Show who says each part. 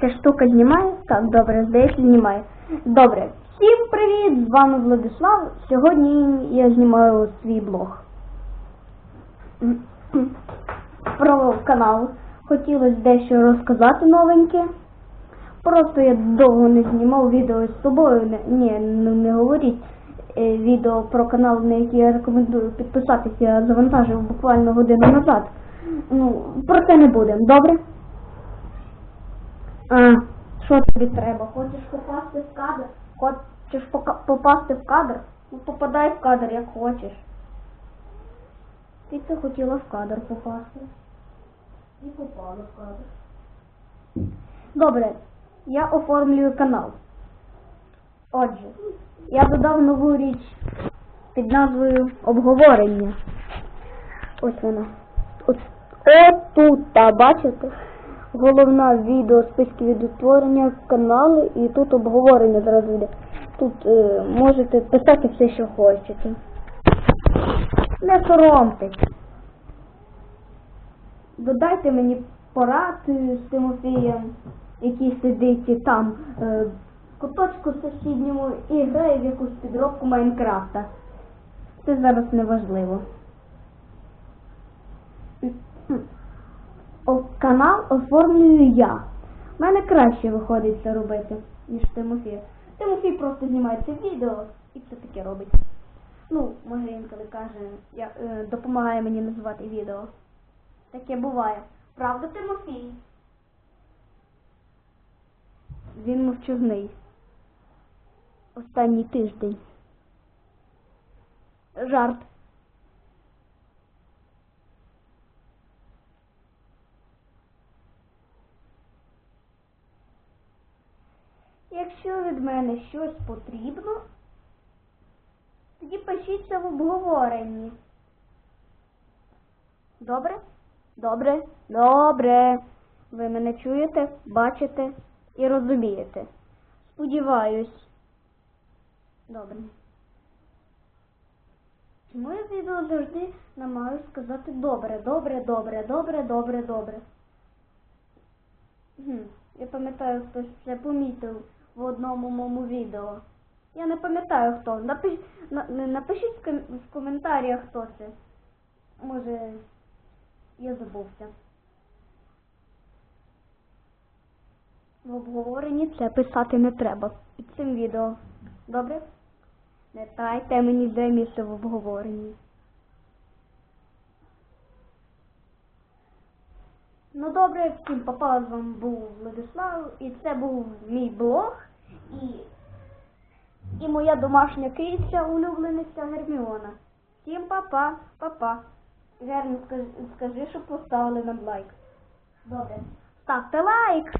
Speaker 1: Ця штука знімає? Так, добре, здається, знімає. Добре. Всім привіт! З вами Владислав. Сьогодні я знімаю свій блог. Про канал. Хотілося дещо розказати новеньке. Просто я довго не знімав відео з собою. Ні, ну не говоріть. Е, Відео про канал, на який я рекомендую підписатися, я завантажив буквально годину назад. Ну, про це не будемо, добре? А, що тобі треба? Хочеш попасти в кадр? Хочеш попасти в кадр? Ну попадай в кадр, як хочеш. Ти це хотіла в кадр попасти. І попала в кадр. Добре, я оформлюю канал. Отже, я додав нову річ під назвою обговорення. Ось вона. Ось отут, та бачите? Головна відео списки від утворення каналу і тут обговорення зараз буде. Тут е, можете писати все, що хочете. Не соромтесь. Додайте мені порад з Тимофієм, який сидить там е, куточку сусідньому і грає в якусь підробку Майнкрафта. Це зараз не важливо. Канал оформлюю я. У мене краще виходить це робити, ніж Тимофій. Тимофій просто знімає це відео і це таке робить. Ну, може інколи каже, я, е, допомагає мені називати відео. Таке буває. Правда, Тимофій? Він мовчазний. Останній тиждень. Жарт. Якщо від мене щось потрібно, тоді пишіться в обговоренні. Добре? Добре? Добре. Ви мене чуєте, бачите і розумієте. Сподіваюсь. Добре. Чому я відео завжди намагаюсь сказати добре, добре, добре, добре, добре, добре. Я пам'ятаю, хтось це помітив в одному моєму відео. Я не пам'ятаю хто. Напиш... на- Напишіть в коментарях, хто це. Може, я забувся. В обговоренні це писати не треба під цим відео. Добре? Не тайте мені де місце в обговоренні. Ну добре, всім папа, з вами був Владислав, і це був мій блог і, і моя домашня киця, улюблениця Герміона. Всім папа, папа. Гермі, скажи, скажи, щоб поставили нам лайк. Добре. Ставте лайк!